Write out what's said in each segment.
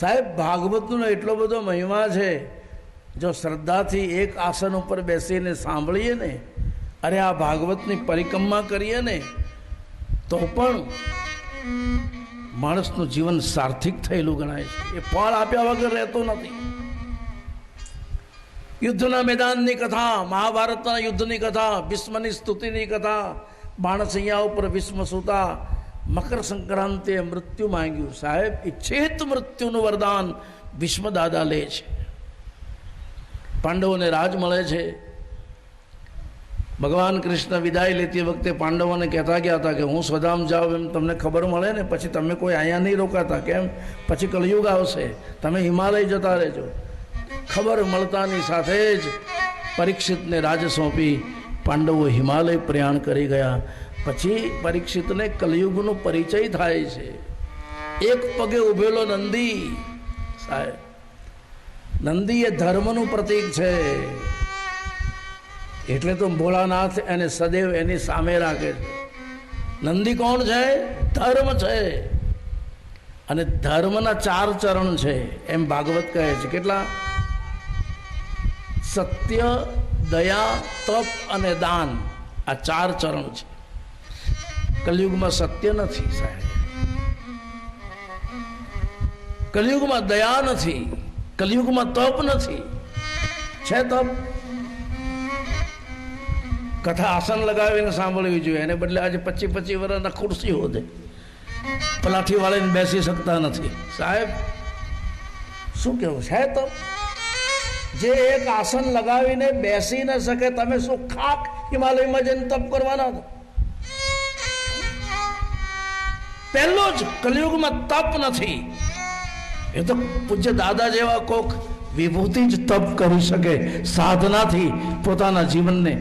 સાહેબ, ભાગવતનો એટલો બધો મહિમા છે, જો શ્રદ્ધાથી એક આસન ઉપર બેસીને સાંભળીએ ને, અરે આ ભાગવતની પરિક્રમા કરીએ ને, તો પણ માણસનું જીવન સાર્થિક થયેલું ગણાય છે. એ ફળ આપ્યા વગર રહેતો નથી. યુદ્ધના મેદાનની કથા, મહાભારતના યુદ્ધની કથા, ભીષ્મની સ્તુતિની કથા બાણસૈયા ઉપર ભીષ્મ સુતા મકર સંક્રાંતિએ મૃત્યુ માંગ્યું સાહેબ ઈચ્છિત મૃત્યુનું વરદાન ભીષ્મ દાદા લે છે પાંડવોને રાજ મળે છે ભગવાન કૃષ્ણ વિદાય લેતી વખતે પાંડવોને કહેતા ગયા હતા કે હું સ્વધામ જાઉં એમ તમને ખબર મળે ને પછી તમે કોઈ અહીંયા નહીં રોકાતા કેમ પછી કલયુગ આવશે તમે હિમાલય જતા રહેજો ખબર મળતાની સાથે જ પરીક્ષિતને રાજ સોંપી પાંડવો હિમાલય પ્રયાણ કરી ગયા પછી પરીક્ષિતને કલયુગનો પરિચય થાય છે. એક પગે ઉભેલો નંદી, સાહેબ નંદી એ ધર્મનું પ્રતીક છે. એટલે તો ભોળાનાથ એને સદૈવ એની સામે રાખે છે. નંદી કોણ છે? ધર્મ છે. અને ધર્મના ચાર ચરણ છે, એમ ભાગવત કહે છે. કેટલા? સત્ય, દયા, તપ અને દાન આ ચાર ચરણ છે. કલયુગમાં સત્ય નથી, સાહેબ. કલયુગમાં દયા નથી, કલયુગમાં તપ નથી. છે તપ? કથા આસન લગાવીને સાંભળવી જોઈએ. એને બદલે આજે પચીસ પચીસ વર્ષના ખુરશી હોદે પલાઠી વાળીને બેસી શકતા નથી. સાહેબ, શું કેવું? છે તપ? જે એક આસન લગાવીને બેસી ન શકે, તમે શું ખાક હિમાલયમાં જઈને તપ કરવાના હતા પહેલો જ કલયુગમાં તપ નથી. એ તો પૂજ્ય દાદા જેવા કોક વિભૂતિ જ તપ કરી શકે, સાધનાથી પોતાના જીવનને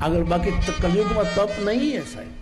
આગળ બાકી કલયુગમાં તપ નહીં હે સાહેબ.